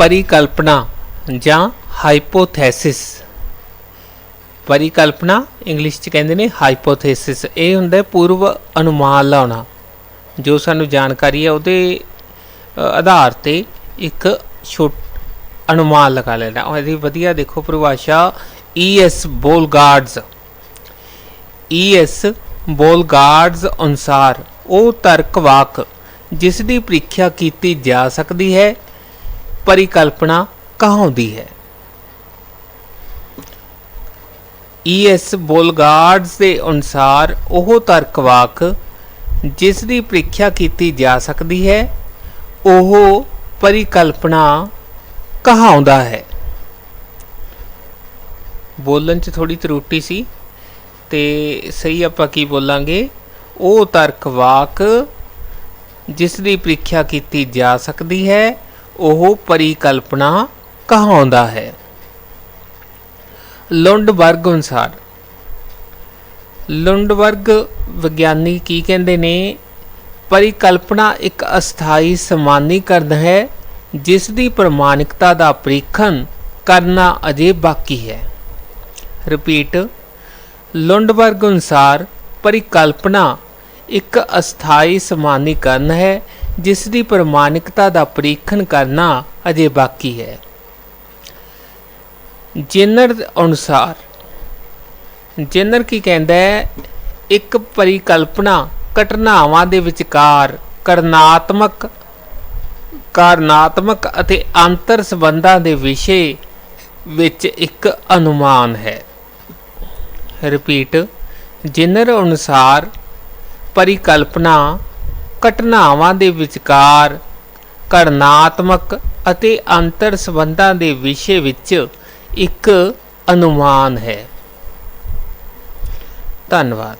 ਪਰਿਕਲਪਨਾ ਜਾਂ ਹਾਈਪੋਥੈਸਿਸ। ਪਰਿਕਲਪਨਾ ਇੰਗਲਿਸ਼ ਚ ਕਹਿੰਦੇ ਨੇ ਹਾਈਪੋਥੈਸਿਸ। ਇਹ ਹੁੰਦਾ ਪੂਰਵ ਅਨੁਮਾਨ ਲਾਉਣਾ, ਜੋ ਸਾਨੂੰ ਜਾਣਕਾਰੀ ਹੈ ਉਹਦੇ ਆਧਾਰ ਤੇ ਇੱਕ ਛੋਟ, ਅਨੁਮਾਨ ਲਗਾ ਲੈਣਾ ਉਹ ਇਹਦੀ ਵਧੀਆ ਦੇਖੋ ਪਰਿਭਾਸ਼ਾ ਈਐਸ ਬੋਲਗਾਰਡਸ ਈਐਸ ਬੋਲਗਾਰਡਸ ਅਨੁਸਾਰ ਉਹ ਤਰਕ ਵਾਕ ਜਿਸ ਦੀ ਪ੍ਰੀਖਿਆ ਕੀਤੀ ਜਾ ਸਕਦੀ ਹੈ ਪਰਿਕਲਪਨਾ ਕਹਾਉਂਦੀ ਹੈ। ਈਐਸ ਬੋਲਗਾਰਡਸ ਦੇ ਅਨੁਸਾਰ ਉਹ ਤਰਕ ਵਾਕ ਜਿਸ ਦੀ ਪ੍ਰੀਖਿਆ ਕੀਤੀ ਜਾ ਸਕਦੀ ਹੈ, ਉਹ ਪਰਿਕਲਪਨਾ ਕਹਾਉਂਦਾ ਹੈ। ਬੋਲਣ 'ਚ ਥੋੜੀ ਤਰੁੱਟੀ ਸੀ ਤੇ ਸਹੀ ਆਪਾਂ ਕੀ ਬੋਲਾਂਗੇ? ਉਹ ਤਰਕ ਵਾਕ ਜਿਸ ਦੀ ਪ੍ਰੀਖਿਆ ਕੀਤੀ ਜਾ ਸਕਦੀ ਹੈ ਉਹ ਪਰਿਕਲਪਨਾ ਕਹਾਉਂਦਾ ਹੈ। ਲੁੰਡਬਰਗ ਅਨੁਸਾਰ ਲੁੰਡਬਰਗ ਵਿਗਿਆਨੀ ਕੀ ਕਹਿੰਦੇ ਨੇ? ਪਰਿਕਲਪਨਾ ਇੱਕ ਅਸਥਾਈ ਸਮਾਨੀਕਰਨ ਹੈ, ਜਿਸ ਦੀ ਪ੍ਰਮਾਣਿਕਤਾ ਦਾ ਪ੍ਰੀਖਣ ਕਰਨਾ ਅਜੇ ਬਾਕੀ ਹੈ। ਰਿਪੀਟ ਲੁੰਡਬਰਗ ਅਨੁਸਾਰ, ਪਰਿਕਲਪਨਾ ਇੱਕ ਅਸਥਾਈ ਸਮਾਨੀਕਰਨ ਹੈ, ਜਿਸ ਦੀ ਪ੍ਰਮਾਣਿਕਤਾ ਦਾ ਪ੍ਰੀਖਣ ਕਰਨਾ ਅਜੇ ਬਾਕੀ ਹੈ। ਜੇਨਰ ਅਨੁਸਾਰ, ਜੇਨਰ ਕੀ ਕਹਿੰਦਾ ਹੈ, ਇੱਕ ਪਰਿਕਲਪਨਾ ਘਟਨਾਵਾਂ ਦੇ ਵਿਚਕਾਰ ਕਰਨਾਤਮਕ, ਕਾਰਨਾਤਮਕ ਅਤੇ ਅੰਤਰ ਸੰਬੰਧਾਂ ਦੇ ਵਿਸ਼ੇ ਵਿੱਚ ਇੱਕ ਅਨੁਮਾਨ ਹੈ। ਰਿਪੀਟ, ਜਿਨਰ ਅਨੁਸਾਰ ਪਰਿਕਲਪਨਾ ਘਟਨਾਵਾਂ ਦੇ ਵਿਚਕਾਰ ਕਰਨਾਤਮਕ ਅਤੇ ਅੰਤਰ ਸੰਬੰਧਾਂ ਦੇ ਵਿਸ਼ੇ ਵਿੱਚ ਇੱਕ ਅਨੁਮਾਨ ਹੈ। ਧੰਨਵਾਦ।